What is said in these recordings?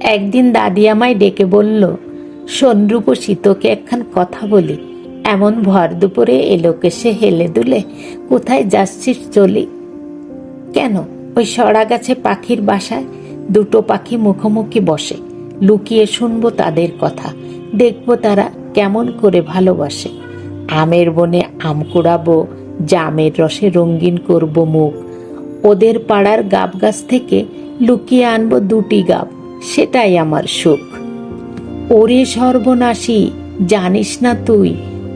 একদিন দাদি আমায় ডেকে বলল, শোন রূপসী তোকে একখান কথা বলি। এমন ভর দুপুরে এলোকে সে হেলে দুলে, কোথায় যাচ্ছিস চলি? কেন? ওই সরা গাছে পাখির বাসায় দুটো পাখি মুখোমুখি বসে। লুকিয়ে শুনব তাদের কথা। দেখব তারা কেমন করে ভালোবাসে। আমের বনে আম কুড়াবো, জামের রসে রঙিন করব মুখ। ওদের পাড়ার গাব গাছ থেকে লুকিয়ে আনব দুটি গাব। সেটাই আমার সুখ। ওরে সর্বনাশী, জানিস না তুই,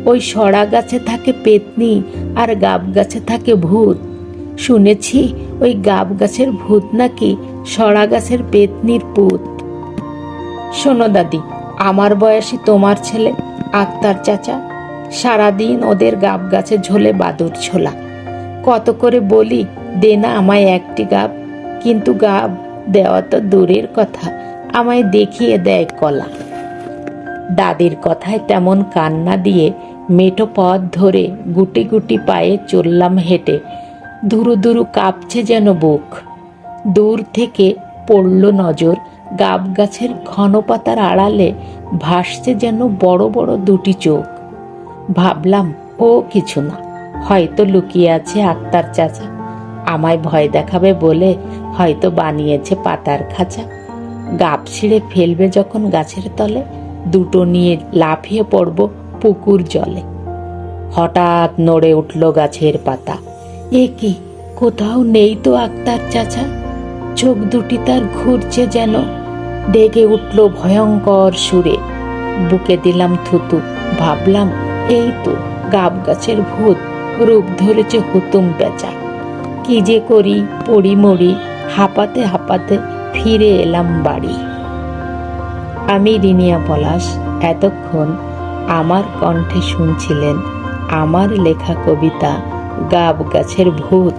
ওই সরা গাছে থাকে পেতনি আর গাব গাছে থাকে ভূত। শুনেছি ওই গাব গাছের ভূত নাকি সরা গাছের পেতনির পুত। শোনো দাদি, আমার বয়সী তোমার ছেলে, আক্তার চাচা, সারাদিন ওদের গাব গাছে ঝোলে বাদুর ছোলা। কত করে বলি, দে না আমায় একটি গাব, কিন্তু গাব দেওয়া তো দূরের কথা। আমায় দেখিয়ে দেয় কলা। দাদির কথায় তেমন কান্না দিয়ে মেটো পথ ধরে গুটি গুটি পায়ে চললাম হেঁটে। দুরু দুরু কাঁপছে যেন বুক। দূর থেকে পড়ল নজর গাব গাছের ঘন পাতার আড়ালে ভাসছে যেন বড় বড় দুটি চোখ। ভাবলাম, ও কিছু না, হয়তো লুকিয়ে আছে আক্তার চাচা। আমায় ভয় দেখাবে বলে হয়তো বানিয়েছে পাতার খাঁচা। গাপ ছিঁড়ে ফেলবে যখন গাছের তলে। দুটো নিয়ে লাফিয়ে পড়ব পুকুর জলে। হঠাৎ নড়ে উঠল গাছের পাতা। এ কি, কোথাও নেই তো আক্তার চাচা? চোখ দুটি তার ঘুরছে যেন। ডেকে উঠল ভয়ঙ্কর সুরে। বুকে দিলাম থুতু, ভাবলাম, এই তো, গাব গাছের ভূত, রূপ ধরেছে হুতুম পেঁচা। কি যে করি, পড়ি মরি, হাঁপাতে হাঁপাতে ফিরে এলাম বাড়ি। আমি রিনিয়া পলাশ, এতক্ষণ আমার কণ্ঠে শুনছিলেন আমার লেখা কবিতা গাব গাছের ভূত।